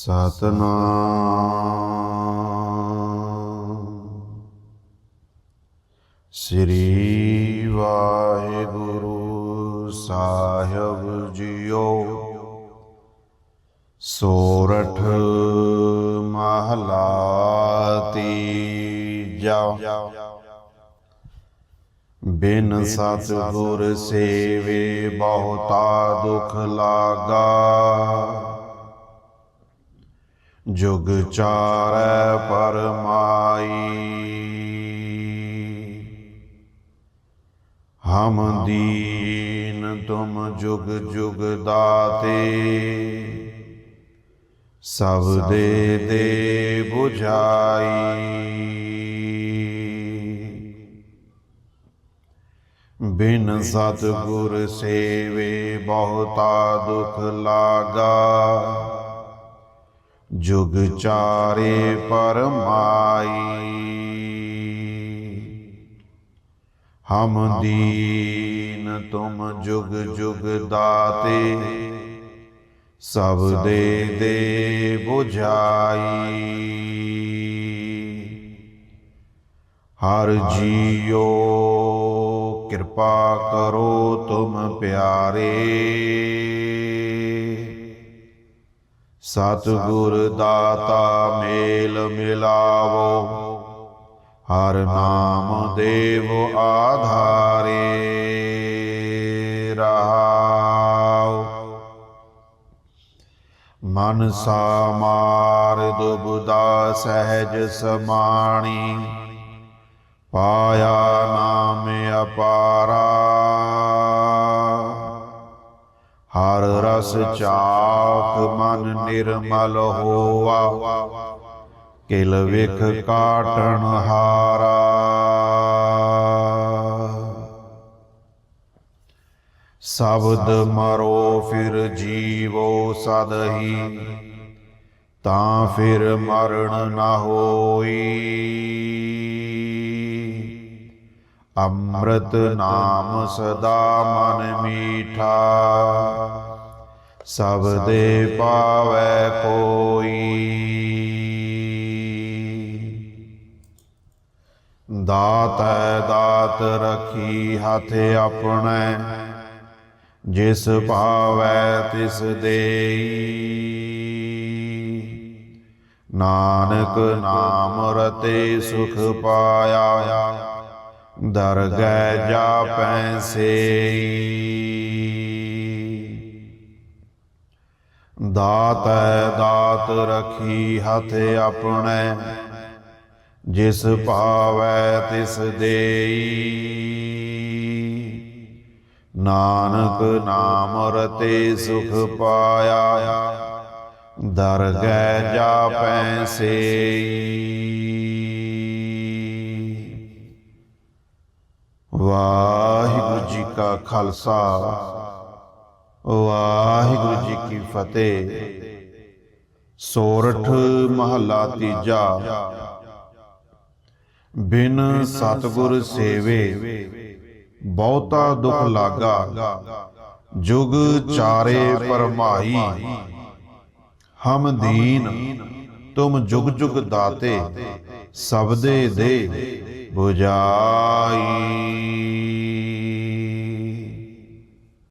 ਸਤਨਾਮ। ਸ੍ਰੀ ਵਾਹਿਗੁਰੂ ਸਾਹਿਬ ਜੀਓ। ਸੋਰਠ ਮਹਲਾ ਤੀਜਾ। ਬਿਨ ਸਤਿਗੁਰ ਸੇਵੇ ਬਹੁਤਾ ਦੁਖ ਲਾਗਾ। ਜੁਗ ਚਾਰੈ ਪਰਮਾਈ। ਹਮ ਦੀਨ ਤੁਮ ਜੁਗ ਜੁਗ ਦਾਤੇ। ਸਭ ਦੇ ਦੇ 부ਝਾਈ ਬਿਨ ਸਤਿਗੁਰ ਸੇਵੇ ਬਹੁਤਾ ਦੁਖ ਲਾਗਾ। ਜੁਗ ਚਾਰੇ ਪਰਮਾਈ। ਹਮ ਦੀਨ ਤੁਮ ਜੁਗ ਜੁਗ ਦਾਤੇ, ਸਭ ਦੇ ਦੇ 부ਝਾਈ ਹਰ ਜੀਓ ਕਿਰਪਾ ਕਰੋ ਤੁਮ ਪਿਆਰੇ। ਸਤਿਗੁਰ ਦਾਤਾ ਮੇਲ ਮਿਲਾਵੋ, ਹਰ ਨਾਮ ਦੇਵ ਆਧਾਰੇ ਰਹਾਉ ਮਨ ਸਾਮਾਰ ਦੁਬਦਾ ਸਹਿਜ ਸਮਾਣੀ, ਪਾਇਆ ਨਾਮ ਅਪਾਰਾ ਰਸ ਚਾਖ ਮਨ ਨਿਰਮਲ ਹੋਆ। ਕਿਲ ਵਿਖ ਕਾਟਣ ਹਾਰਾ। ਸ਼ਬਦ ਮਰੋ ਫਿਰ ਜੀਵੋ ਸਦਹੀ, ਤਾਂ ਫਿਰ ਮਰਨ ਨਾ ਹੋਈ। ਅੰਮ੍ਰਿਤ ਨਾਮ ਸਦਾ ਮਨ ਮੀਠਾ। ਸਭ ਦੇ ਪਾਵੈ ਕੋਈ। ਦਾਤੈ ਦਾਤ ਰਖੀ ਹੱਥ ਆਪਣੇ ਜਿਸ ਭਾਵੈ ਤਿਸ ਦੇਈ। ਨਾਨਕ ਨਾਮ ਰਤੇ ਸੁਖ ਪਾਇਆ ਦਰਗਹਿ ਜਾਪੈ ਸੇਈ। ਦਾਤ ਹੈ, ਦਾਤ ਰਖੀ ਹੱਥ ਆਪਣੇ। ਜਿਸ ਭਾਵੈ ਤਿਸ ਦੇਈ। ਨਾਨਕ ਨਾਮ ਰਤੇ ਸੁਖ ਪਾਇਆ, ਦਰਗਹਿ ਜਾਪੈ ਸੇਈ। ਵਾਹਿਗੁਰੂ ਜੀ ਕਾ ਖਾਲਸਾ। ਵਾਹਿਗੁਰੂ ਜੀ ਕੀ ਫਤਿਹ। ਸੋਰਠ ਮਹੱਲਾ ਤੀਜਾ। ਬਿਨ ਸਤਗੁਰ ਸੇਵੇ, ਬਹੁਤਾ ਦੁਖ ਲਾਗਾ। ਜੁਗ ਚਾਰੇ ਪਰਮਾਈ ਹਮ ਦੀਨ, ਤੁਮ ਜੁਗ ਜੁਗ ਦਾਤੇ, ਸਬਦੇ ਦੇ 부ਝਾਈ